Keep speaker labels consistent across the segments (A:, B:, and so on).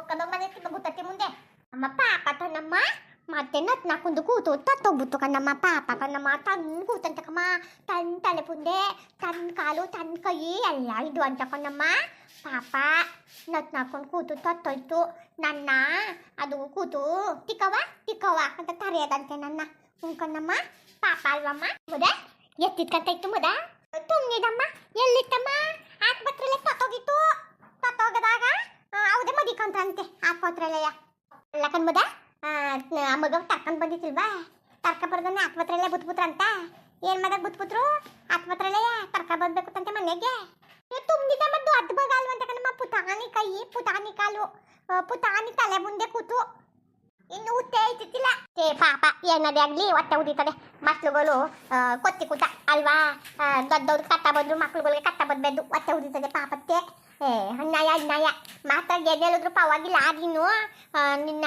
A: ಹೋಗಿ ಬಂದಕ್ಕೆ ಗೊತ್ತತ್ತೆ ಮುಂದೆ ಅಮ್ಮ ಪಾಪ ಕಣ್ಣಮ್ಮ ಮತ್ತೆ ನತ್ ನಾಕೊಂದು ಕೂತು ತತ್ತೋಗ್ಬಿಟ್ಟು ಕಣ್ಣಮ್ಮ ಪಾಪ ಕಣ್ಣಮ್ಮ ತನ್ನ ಕೂತಂತ ಕಮ್ಮ ತನ್ನ ತಲೆ ಪುಂದೆ ತನ್ನ ಕಾಲು ತನ್ನ ಕೈ ಎಲ್ಲ ಇದು ಅಂತ ಕಣ್ಣಮ್ಮ ಪಾಪ ನತ್ ನಾಕೊಂಡು ಕೂತು ತತ್ತೋಯ್ತು ನನ್ನ ಅದು ಕೂತು ತಿಕ್ಕವ ತಿಕ್ಕವ ಅಂತ ಕರೆಯೋದಂತೆ ನನ್ನ ಉಂಕಣ್ಣಮ್ಮ ಪಾಪ ಅಲ್ವಮ್ಮ ಮುದ ಎತ್ತಿದ್ಕಂತ ಇತ್ತು ಮುದ ತುಂಗಿದಮ್ಮ ಎಲ್ಲಿತ್ತಮ್ಮ ಆಸ್ಪತ್ರೆಲೆ ತತ್ತೋಗಿತ್ತು ತತ್ತೋಗದಾಗ ಆಸ್ಪತ್ರೆಲೆಯ ಅಲ್ಲ ಕಣ್ಮುದ ಆ ಮಗ ತರ್ಕೊಂಡ್ ಬಂದಿತ್ತಿಲ್ವಾ ತರ್ಕ ಬರ್ದನ್ನ ಆಸ್ಪತ್ರೆಲೆ ಬುತ್ಬುತ್ರಂತ ಏನ್ ಮಾಡಕ್ ಬುತ್ಬುತ್ರು ಆಸ್ಪತ್ರೆಲೆ ತರ್ಕ ಬರ್ಬೇಕು ತಂತೆ ಮನೆಗೆ. ತುಂಬಿದ ಮತ್ತು ಅದ್ ಬಗ ಅಂತ ಕಣಮ್ಮ ಪುತಾನಿ ಕೈ ಪುತಾನಿ ಕಾಲು. ಪುತಾನಿ ತಲೆ ಮುಂದೆ ಕೂತು. ಇನ್ನು ಉತ್ತೆ ಐತಿತ್ತಿಲ್ಲ ಏ ಪಾಪ ಏನದೇ ಆಗ್ಲಿ ಹೊಟ್ಟೆ ಉದಿತದೆ. ಮಕ್ಳುಗಳು ಕೊತ್ತಿ ಕೂತ ಅಲ್ವಾ? ಆ, ದೊಡ್ಡವ್ರು ಕತ್ತ ಬಂದ್ರು ಮಕ್ಳುಗಳಿಗೆ ಕಟ್ಟ ಬಂದ್ಬೇಕು ಹೊಟ್ಟೆ ಉದಿತದೆ ಪಾಪಕ್ಕೆ. ಏ ಅನ್ನಾಯ ಅನ್ನಾಯ ಮಾತಾಡಿ ಏನು ಹೇಳಿದ್ರು ಪರವಾಗಿಲ್ಲ. ನೀನು ಆ, ನಿನ್ನ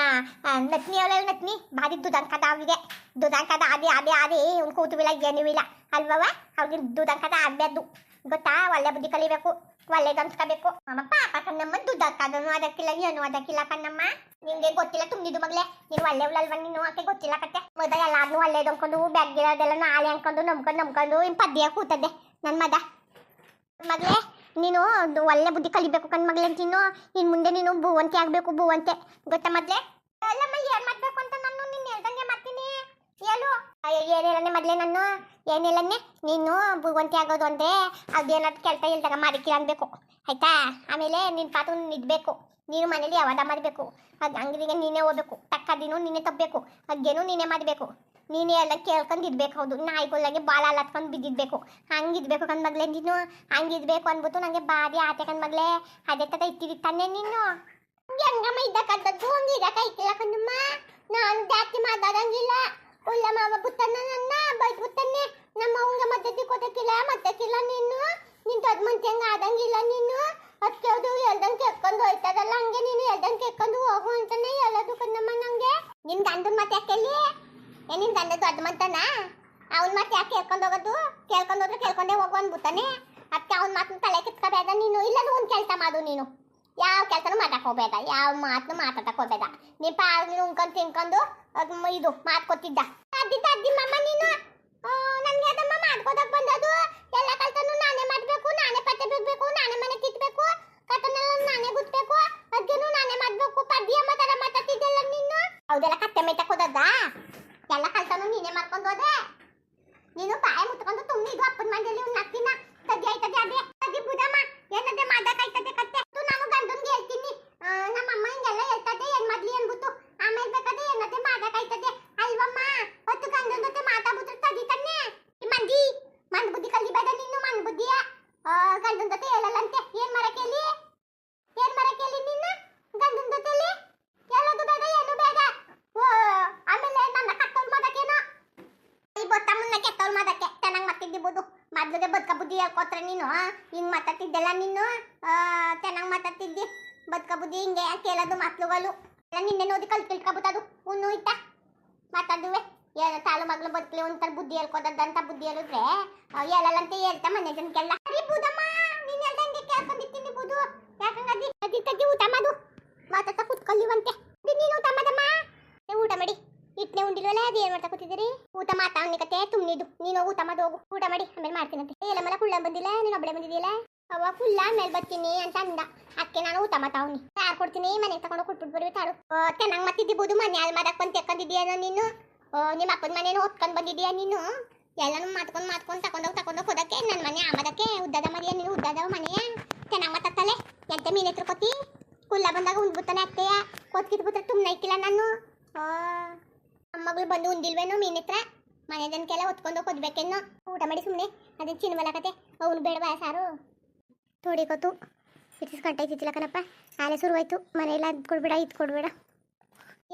A: ನತ್ನಿ ಅವಳೆಲ್ಲ ನತ್ನಿ. ಭಾರಿ ದುದಂಕದ ಅವಳಿಗೆ ದುದಂಕದ ಆದಿ ಆದಿ ಆದಿ. ಅವ್ನು ಕೂತುವಿಲ್ಲ ಏನೂ ಇಲ್ಲ. ಅಲ್ವವ ಅವ್ರಿಗೆ ದುದಂಕದ ಆಡ್ಬೇಕು ಗೊತ್ತಾ? ಒಳ್ಳೆ ಬುದ್ಧಿ ಕಲಿಬೇಕು. ಒಳ್ಳೆ ಗಂಸ್ಕೋಬೇಕು ಅಮ್ಮ ಪಾಪ ಕಣ್ಣಮ್ಮ ದುಡ್ಡಕ್ಕದನು ಅದಕ್ಕಿಲ್ಲ ಏನು ಅದಕ್ಕಿಲ್ಲ ಕಣ್ಣಮ್ಮ. ನಿಂಗೆ ಗೊತ್ತಿಲ್ಲ ತುಂಬಿದ್ದು ಮಗ್ಲೆ ನೀನು ಒಳ್ಳೆವಳಲ್ವ ನೀನು? ಆಕೆ ಗೊತ್ತಿಲ್ಲ ಕತ್ತೆ ಮದ ಎಲ್ಲಾರ್ನು ಒಳ್ಳೇದು ಅನ್ಕೊಂಡು ಬ್ಯಾಗ್ ಇರೋದೆಲ್ಲ ನಾಳೆ ಅನ್ಕೊಂಡು ನಂಬ್ಕೊಂಡು ನಂಬ್ಕೊಂಡು ಇನ್ ಪದ್ಯ ಕೂತದ್ದೆ. ನನ್ನ ಮದ ಮಗ್ಲೆ ನೀನು ಒಳ್ಳೆ ಬುದ್ಧಿ ಕಲಿಬೇಕು ಕಣ್ ಮಗ್ಲೆ ನೀನು. ಇನ್ ಮುಂದೆ ನೀನು ಭೂವಂತೆ ಆಗ್ಬೇಕು, ಭೂವಂತೆ. ಗೊತ್ತಾ ಮೊದ್ಲೆ? ಅಲ್ಲಮ್ಮ, ಏನ್ ಅಂತ ನಾನು ನಿನ್ನ ಹೇಳ್ದಂಗೆ ಮಾಡ್ತೀನಿ. ಹೇಳು. ಏನಿಲ್ಲನೆ ಮೊದ್ಲೆ ನಾನು? ಏನಿಲ್ಲನೆ ನೀನು ಭೂವಂತಿ ಆಗೋದು ಅಂದ್ರೆ ಅದೇನಾದ್ರು ಕೆಲಸ ಇಲ್ದಾಗ ಮಾಡಿಕೆ ಅನ್ಬೇಕು. ಆಯ್ತಾ? ಆಮೇಲೆ ನಿನ್ ಪಾತ್ರ ನಿಡ್ಬೇಕು ನೀನು ಮನೇಲಿ ಯಾವಾಗ ಮಾಡ್ಬೇಕು? ಅದ್ ಅಂಗಡಿಗೆ ನೀನೇ ಹೋಗ್ಬೇಕು. ತಕ್ಕದಿನು ನೀನೇ ತಪ್ಪಬೇಕು ಅದೇನು ನೀನೇ ಮಾಡಬೇಕು. ನೀನೇ ಎಲ್ಲ ಕೇಳ್ಕೊಂಡು ಇದ್ಬೇಕು, ಹೌದು. ನಾಯಿಗಳಿಗೆ ಬಾಲ ಹತ್ಕೊಂಡು ಬಿದ್ದಿದ್ಬೇಕು. ಹಂಗಿದ್ಬೇಕು ಕಂದ್ ಮಗ್ಲೆ ನೀನು. ಹಂಗಿದ್ಬೇಕು ಅಂದ್ಬಿಟ್ಟು ನನಗೆ ಬಾರಿ ಆತೆ ಕಂದ್ ಮಗ್ಲೆ. ಅದೇ ತರ ಇಟ್ಟಿದಿ ತಾನೆ ನೀನು. ಹಂಗೆ ಹಂಗಮ್ಮ ಇದ್ದಕ್ಕಂಥದ್ದು ಹಂಗೆ ಇಕ್ಕಿಲ್ಲ ಕಣ್ಣಮ್ಮ. ನಾನು ಜಾಸ್ತಿ ಮಾತಾಡಂಗಿಲ್ಲ. ಉಳ್ಳ ಮಾವ ಬುತ್ತನ್ನ ನನ್ನ ಬೈಟ್ ಬುತ್ತನ್ನೆ ನಮ್ಮ ಅವಂಗ ಮತ್ತೆ ಕೊಟ್ಟಕ್ಕಿಲ್ಲ ಮತ್ತಕ್ಕಿಲ್ಲ ನೀನು ನಿನ್ ದೊಡ್ಡ ಮಂತಿ ಹಂಗ ಆದಂಗಿಲ್ಲ ನೀನು ಅದಕ್ಕೆ ಅದು ಎಲ್ದಂಗೆ ಕೆಕ್ಕೊಂಡು ಹೋಯ್ತದಲ್ಲ ಹಂಗೆ ನೀನು ಎಲ್ದಂಗೆ ಕೆಕ್ಕೊಂಡು ಹೋಗು ಅಂತಾನೆ ಹೇಳೋದು ಕಣ್ಣಮ್ಮ ನಂಗೆ ನಿನ್ ಗಂಡನ ಮತ್ತೆ ಯಾಕೆಲ್ಲಿ ಏ ನಿನ್ ಗಂಡ ದೊಡ್ಡ ಮಂತನ ಅವ್ನ ಮಾತು ಯಾಕೆ ಕೇಳ್ಕೊಂಡು ಹೋಗೋದು? ಕೇಳ್ಕೊಂಡು ಹೋದ್ರೆ ಕೇಳ್ಕೊಂಡೇ ಹೋಗು ಅನ್ಬಿಟ್ಟಾನೆ ಅದಕ್ಕೆ ಅವ್ನ ಮಾತನ್ನ ತಲೆ ಕಿತ್ಕೋಬೇಡ ನೀನು. ಇಲ್ಲದ ಒಂದು ಕೆಲಸ ಮಾಡು ನೀನು. ಯಾವ ಕೆಲಸನೂ ಮಾತಾಕ್ ಹೋಗ್ಬೇಡ. ಯಾವ ಮಾತನ್ನು ಮಾತಾಡಕ್ ಹೋಗ್ಬೇಡ. ನೀನ್ ಪಾ ನೀನು ತಿನ್ಕೊಂಡು ಇದು ಮಾತು ಕೊಟ್ಟಿದ್ದ. ಅದ್ದಿದ್ದ ಅದ್ದಿ ಮಮ್ಮ ನೀನು. ನನ್ಗೆ ಅದಮ್ಮ ಮಾಡ್ಕೋದಕ್ಕೆ ಬಂದದು. ಎಲ್ಲ ಕೆಲಸನೂ ನಾನೇ ಮಾಡ್ಬೇಕು. ನಾನೇ ಪತ್ತೆ ಬಿಡ್ಬೇಕು. ನಾನೇ ಮನೆ ಕಿತ್ಬೇಕು ಕತ್ತನೆಲ್ಲ ನಾನೇ ಗುತ್ಬೇಕು. ಅದ್ಗೇನು ನಾನೇ ಮಾಡ್ಬೇಕು. ಪದ್ಯ ಮಾತಾಡ ಮಾತಾಡ್ತಿದ್ದೆಲ್ಲ ನೀನು. ಹೌದೆಲ್ಲ ಕತ್ತೆ ಹೋದದ್ದ ಎಲ್ಲ ಕೆಲಸನೂ ನೀನೇ ಮಾಡ್ಕೊಂಡು ನೀನು ಬಾಯಿ ಮುತ್ಕೊಂಡು ತುಂಬಿದ್ದು ಅಪ್ಪನ ಮನೆಯಲ್ಲಿ ಒಂದು ನಕ್ಕಿನ ತದ್ದಿ ಆಯ್ತದೆ ಅದೇ ತದ್ದಿ ಬುದಮ್ಮ ಏನದೆ ಮಾಡಕ್ಕಾಯ್ತದೆ ಕತ್ತೆ ಇದು ನಾನು ಗಂಡನ್ಗೆ ಹೇಳ್ತೀನಿ ಆ, ನಮ್ಮ ಅಮ್ಮ ಹಿಂಗೆಲ್ಲ ಹೇಳ್ತದೆ ಏನ್ ಮಾಡ್ಲಿ ಅನ್ಬಿಟ್ಟು ಆಮೇಲೆ ಬೇಕಾದ್ರೆ ಏನದೆ ಮಾಡಕ್ಕಾಯ್ತದೆ ಅಲ್ವಮ್ಮ ಹೊತ್ತು ಗಂಡನ ಜೊತೆ ಮಾತಾಡ್ಬಿಟ್ರೆ ತದಿತಾನೆ ಈ ಮಂದಿ ಮಂದ್ ಬುದ್ಧಿ ಕಲಿಬೇಡ ನೀನು ಮಂದ್ ಬುದ್ಧಿಯ ಗಂಡನ ಜೊತೆ ಹೇಳಲ್ಲಂತೆ ಏನ್ ಮಾಡಕ್ಕೆ ಹೇಳಿ ಏನ್ ಮಾಡಕ್ಕೆ ಹೇಳಿ ನಿನ್ನ ಗಂಡನ ಜೊತೆಲಿ ಹೇಳೋದು ಬೇಡ ಏನು ಬೇಡ ಓ ಆಮೇಲೆ ನನ್ನ ಕತ್ತಲ್ ಮಾಡೋಕೇನೋ ಈ ಬೊತ್ತ ಮುನ್ನ ಕೆತ್ತವ್ರು ಮಾಡಕ್ಕೆ ಚೆನ್ನಾಗಿ ಮೊದ್ಲಿಗೆ ಬದುಕ ಬುದ್ಧಿ ಹೇಳ್ಕೊತ್ರೆ ನೀನು ಹಿಂಗೆ ಮಾತಾಡ್ತಿದ್ದೆಲ್ಲ ನೀನು? ಚೆನ್ನಾಗಿ ಮಾತಾಡ್ತಿದ್ದಿ? ಬದುಕ ಬುದ್ಧಿ ಹಿಂಗೆ ಕೇಳೋದು ಮಕ್ಳುಗಳು ಎಲ್ಲ ನಿನ್ನೆ ನೋಡಿ ಕಲ್ ತಿಳ್ಕೊಬಿಟ್ಟದು ಉಣ್ಣು ಇತ್ತ ಮಾತಾಡುವೆ ಏನು ತಾಳು ಮಗಳು ಬದುಕಲಿ ಒಂಥರ ಬುದ್ಧಿ ಹೇಳ್ಕೊದಂತ ಬುದ್ಧಿ ಹೇಳಿದ್ರೆ ಹೇಳಲ್ಲಂತ ಹೇಳ್ತಾ ಮನೆ ಜನಕ್ಕೆಲ್ಲ. ಸರಿ ಬುದಮ್ಮ ನೀನ್ ಹೇಳ್ದಂಗೆ ಕೇಳ್ಕೊಂಡಿರ್ತೀನಿ ಬುದು ಯಾಕಂಗದಿ ಅದಿ ತಗ್ಗಿ ಊಟ ಮಾಡು? ಮಾತಾಡ್ತಾ ಕುತ್ಕೊಳ್ಳಿವಂತೆ ಅದಿ ನೀನು ಊಟ ಮಾಡಮ್ಮ ಏ, ಊಟ ಮಾಡಿ ಇಟ್ನೆ ಉಂಡಿಲ್ವಲ್ಲ ಅದು ಏನ್ ಮಾಡ್ತಾ ಕೂತಿದ್ದೀರಿ? ಊಟ ಮಾತಾವನಿ ಕತೆ ತುಂಬಿದು ನೀನು ಊಟ ಮಾಡಿ, ಹೋಗು. ಊಟ ಮಾಡಿ, ಆಮೇಲೆ ಮಾಡ್ತೀನಂತೆ. ಎಲ್ಲ ಮಲ ಕುಳ್ಳ ಬಂದಿಲ್ಲ? ನೀನು ಒಬ್ಬಳೆ ಬಂದಿದೆಯಲ್ಲ ಅವ ಫುಲ್ಲ ಆಮೇಲೆ ಬರ್ತೀನಿ ಅಂತ ಅಂದ. ಅಕ್ಕೆ ನಾನು ಊಟ ಮಾತಾವ್ನಿ ಯಾರು ಕೊಡ್ತೀನಿ, ಮನೆಗೆ ತಗೊಂಡು ಕೊಟ್ಬಿಟ್ಟು ಬರ್ವಿ ತಾಡು ಚೆನ್ನಾಗಿ ಮತ್ತಿದ್ದಿಬೋದು ಮನೆ ಅಲ್ಲಿ ಮಾಡಕ್ ಬಂದು ನಾನು? ನೀನು ನಿಮ್ಮ ಅಪ್ಪನ ಮನೇನು ಹೊತ್ಕೊಂಡು ಬಂದಿದ್ಯಾ ನೀನು? ಎಲ್ಲಾನು ಮಾತ್ಕೊಂಡು ಮಾತ್ಕೊಂಡು ತಗೊಂಡೋಗಿ ತಗೊಂಡೋಗಿ ಹೋದಕ್ಕೆ ನನ್ನ ಮನೆ ಆಮದಕ್ಕೆ ಉದ್ದದ ಮನೆಯ ನೀನು, ಉದ್ದದ ಮನೆ. ಚೆನ್ನಾಗಿ ಮಾತಾಡ್ತಾಳೆ. ಎಂತ ಮೀನು ಎತ್ರು ಕೊತ್ತಿ ಕುಲ್ಲ ಬಂದಾಗ ಉಂಡ್ಬಿಡ್ತಾನೆ ಅತ್ತೆಯ. ಕೊತ್ಕಿಟ್ಬಿಟ್ರೆ ತುಂಬ ನೈಕಿಲ್ಲ ನಾನು. ಮಗಳು ಬಂದು ಉಂದಿಲ್ವೇನೋ ಮೀನ್ ಹತ್ರ? ಮನೆ ಜನಕ್ಕೆಲ್ಲ ಹೊತ್ಕೊಂಡು ಕೊದ್ಬೇಕೇನೋ? ಊಟ ಮಾಡಿ ಸುಮ್ಮನೆ ಅದೇ ಚಿನ್ಮಲಕತೆ ಅವ್ನು ಬೇಡವಾ ಸಾರು? ತೋಡಿಕೋತು ಇಟ್ಟಿಸ್ ಗಂಟೆ ಕಣಪ್ಪ. ಆಲೆ ಶುರುವಾಯ್ತು. ಮನೆಯೆಲ್ಲ ಅದು ಕೊಡ್ಬೇಡ ಇದು ಕೊಡ್ಬೇಡ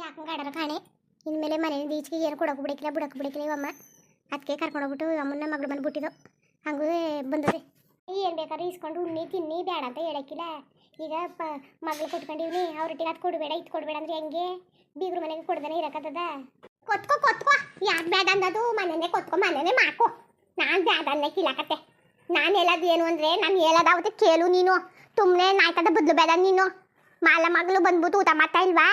A: ಯಾಕಂಗೆ ಕಾಣೆ? ಇನ್ಮೇಲೆ ಮನೆಯಿಂದ ಈಚೆಗೆ ಏನು ಕೊಡೋಕೆ ಬಿಡಕ್ಕಿಲ್ಲ ಬಿಡಕ್ಕೆ ಬಿಡಕ್ಕಿಲ್ಲ ಇವಮ್ಮ ಅದಕ್ಕೆ ಕರ್ಕೊಂಡೋಗ್ಬಿಟ್ಟು ಅಮ್ಮನ ಮಗಳು ಬಂದ್ಬಿಟ್ಟಿದ್ದು ಹಂಗೂ ಬಂದದೆ. ಏನು ಬೇಕಾದ್ರೆ ಇಸ್ಕೊಂಡು ಉಣ್ಣಿ, ತಿನ್ನಿ ಬೇಡ ಅಂತ ಹೇಳಕ್ಕಿಲ್ಲ ಈಗ ಪ, ಮಗಳು ಕೊಟ್ಕೊಂಡಿವ್ನಿ ಅವ್ರೊಟ್ಟಿಗೆ ಅದು ಕೊಡಬೇಡ ಇದು ಕೊಡಬೇಡ ಅಂದ್ರೆ ಹೆಂಗೆ? ಬೀಗ್ರ ಮನೆಗೆ ಕೊಡ್ದಾನೆ ಇರಕತ್ತದ. ಕೊತ್ಕೋ ಕೊತ್ಕೋ. ಯಾಕೆ ಬೇಡ ಅಂದದು? ಮನೆನೇ ಕೊತ್ಕೋ, ಮನೆನೇ ಮಾಕೋ ನಾನು ಬ್ಯಾದನ್ನೇ ಕಿಲಾಕತ್ತೆ ನಾನು ಹೇಳೋದು ಏನು ಅಂದರೆ, ನಾನು ಹೇಳೋದಾವತ್ತೆ ಕೇಳು ನೀನು. ಸುಮ್ಮನೆ ನಾಯ್ಕದ ಬದಲು ಬೇಡ ನೀನು. ಮಾಲ ಮಗಳು ಬಂದ್ಬಿಟ್ಟು ಊಟ ಮಾಡ್ತಾ ಇಲ್ವಾ?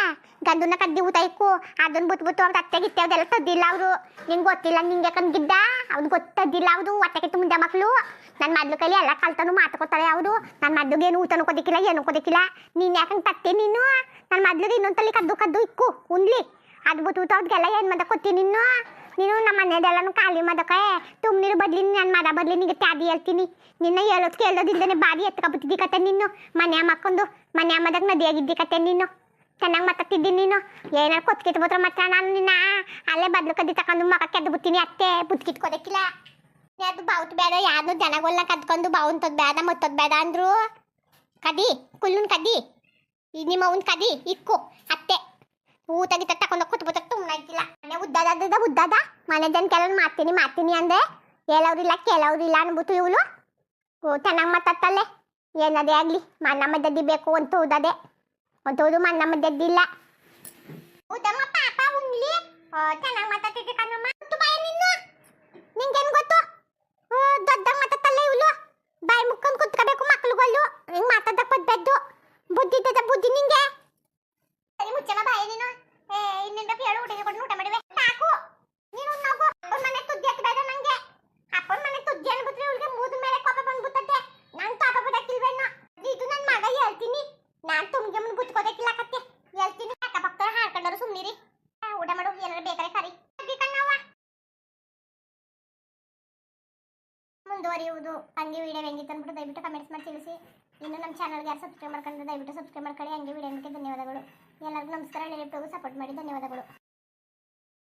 A: ಗಂಡನ ಕದ್ದಿ ಊಟ ಇಕ್ಕು. ಅದನ್ನ ಬಿಟ್ಬಿಟ್ಟು ಅವ್ರ ಅತ್ತೆ ಗಿತ್ತೆ ಅದೆಲ್ಲ ತದ್ದಿಲ್ಲ ಅವರು. ನಿಂಗೆ ಗೊತ್ತಿಲ್ಲ ನಿಂಗೆ ಕಂಗಿದ್ದ ಅವ್ನು ಗೊತ್ತದ್ದಿಲ್ಲ ಅವರು. ಹೊಟ್ಟೆಗೆ ಮುಂದೆ ಮಕ್ಕಳು ನನ್ನ ಮದ್ಲು ಕೈಲಿ ಎಲ್ಲ ಕಲ್ತನು ಮಾತುಕೊತಾರೆ ಅವರು. ನನ್ನ ಮದ್ಲಿಗೆ ಏನು ಊಟನೂ ಕೊದಿಕ್ಕಿಲ್ಲ ಏನು ಕೊದಿಕ್ಕಿಲ್ಲ ನೀನು ಯಾಕಂಗೆ ತತ್ತೆ ನೀನು? ನನ್ನ ಮದ್ಲಿಗೆ ಇನ್ನೊಂದು ತಲೆ ಕದ್ದು ಕದ್ದು ಇಕ್ಕು. ಉನ್ಲಿ ಅದು ಅವ್ರಿಗೆಲ್ಲ ಏನು ಮದ ಕೊತ್ತಿ ನೀನು? ನೀನು ನಮ್ಮ ಮನೆಯದೆಲ್ಲನು ಖಾಲಿ ಮದಕ್ಕೆ ತುಂಬ ನೀರು ಬದ್ಲಿ ನನ್ನ ಮದ ಬದ್ಲಿ ನಿಂಗೆ ತ್ಯಾದಿ ಹೇಳ್ತೀನಿ. ನಿನ್ನ ಹೇಳೋದು ಕೇಳೋದಿಂದನೇ ಬಾರಿ ಎತ್ಕೊಬಿಟ್ಟಿದ್ದಿ ಕತೆ ನೀನು. ಮನೆ ಮಕ್ಕೊಂದು ಮನೆ ಮದಾಗ ನದಿಯಾಗಿದ್ದಿ ಕತೆ ನೀನು. ಚೆನ್ನಾಗಿ ಮಾತಾಡ್ತಿದ್ದಿ ನೀನು. ಏನಾರು ಕೊತ್ಕಿತ್ ಬಿಟ್ರೆ ಮಾತ್ರ ನಾನು ನಿನ್ನ ಅಲ್ಲೇ ಬದ್ಲು ಕದ್ದಿ ತಕೊಂಡು ಮಗ ಕೆದ್ದು ಬಿಡ್ತೀನಿ ಅತ್ತೆ. ಬುದ್ಕಿಟ್ಕೋದಕ್ಕಿಲ್ಲ ಅದು ಬಾವುತ್ ಬೇಡ ಯಾರು ಜನಗಳನ್ನ ಕದ್ಕೊಂಡು ಬಾವುಂತದ್ ಬೇಡ, ಮತ್ತದ್ ಬೇಡ ಅಂದ್ರು. ಕದಿ ಕುಲ್ಲುನ್ ಕದಿ ನಿಮ್ಮ ಅವ್ನ್ ಕದಿ ಇಕ್ಕು. ಊಟ ಗೀಟ ತಕೊಂಡು ಕೂತ್ಬಿಟ್ಟು ತುಂಬಾಗಿಲ್ಲ ಮನೆ ಉದ್ದದ ಉದ್ದದ ಮನೆ ಜನ ಕೆಲವ್ ಮಾಡ್ತೀನಿ ಮಾಡ್ತೀನಿ ಅಂದೆ ಹೇಳೋರಿಲ್ಲ ಕೇಳೋರಿಲ್ಲ ಅನ್ಬಿಟ್ಟು ಇವಳು ಚೆನ್ನಾಗಿ ಮಾತಾಡ್ತಲ್ಲೇ ಏನದೇ ಆಗ್ಲಿ ಮನ್ನ ಮದ್ದದ್ದಿ ಬೇಕು ಅಂತ ಉದದೆ ಅಂತ ಉದು ಮನ್ನ ಮದ್ದದ್ದಿಲ್ಲ ಉದಮ್ಮ ಪಾಪ ಉಣ್ಲಿ ಚೆನ್ನಾಗಿ ಮಾತಾಡ್ತಿದ್ದೆ ಕಣ್ಣಮ್ಮ ಗೊತ್ತು ಬಾಯ ನಿನ್ನು ನಿಂಗೇನು ಗೊತ್ತು ಮುಂದುವರಿಯುವುದು. ಹಂಗೆ ವಿಡಿಯೋ ಹೆಂಗಿತ್ತು ಅಂದ್ಬಿಟ್ಟು ದಯವಿಟ್ಟು ಕಮೆಂಟ್ಸ್ ಮಾಡಿ ತಿಳಿಸಿ. ಇನ್ನು ನಮ್ಮ ಚಾನಲ್ಗೆ ಯಾರು ಸಬ್ಸ್ಕ್ರೈಬ್ ಮಾಡ್ಕೊಂಡ್ರೆ ದಯವಿಟ್ಟು ಸಬ್ಸ್ಕ್ರೈಬ್ ಮಾಡ್ಕೊಳ್ಳಿ. ಹಂಗೆ ವಿಡಿಯೋ ಧನ್ಯವಾದಗಳು. ಎಲ್ಲರಿಗೂ ನಮಸ್ಕಾರ. ರಿಲೇಟಿವ್ಗೂ ಸಪೋರ್ಟ್ ಮಾಡಿ. ಧನ್ಯವಾದಗಳು.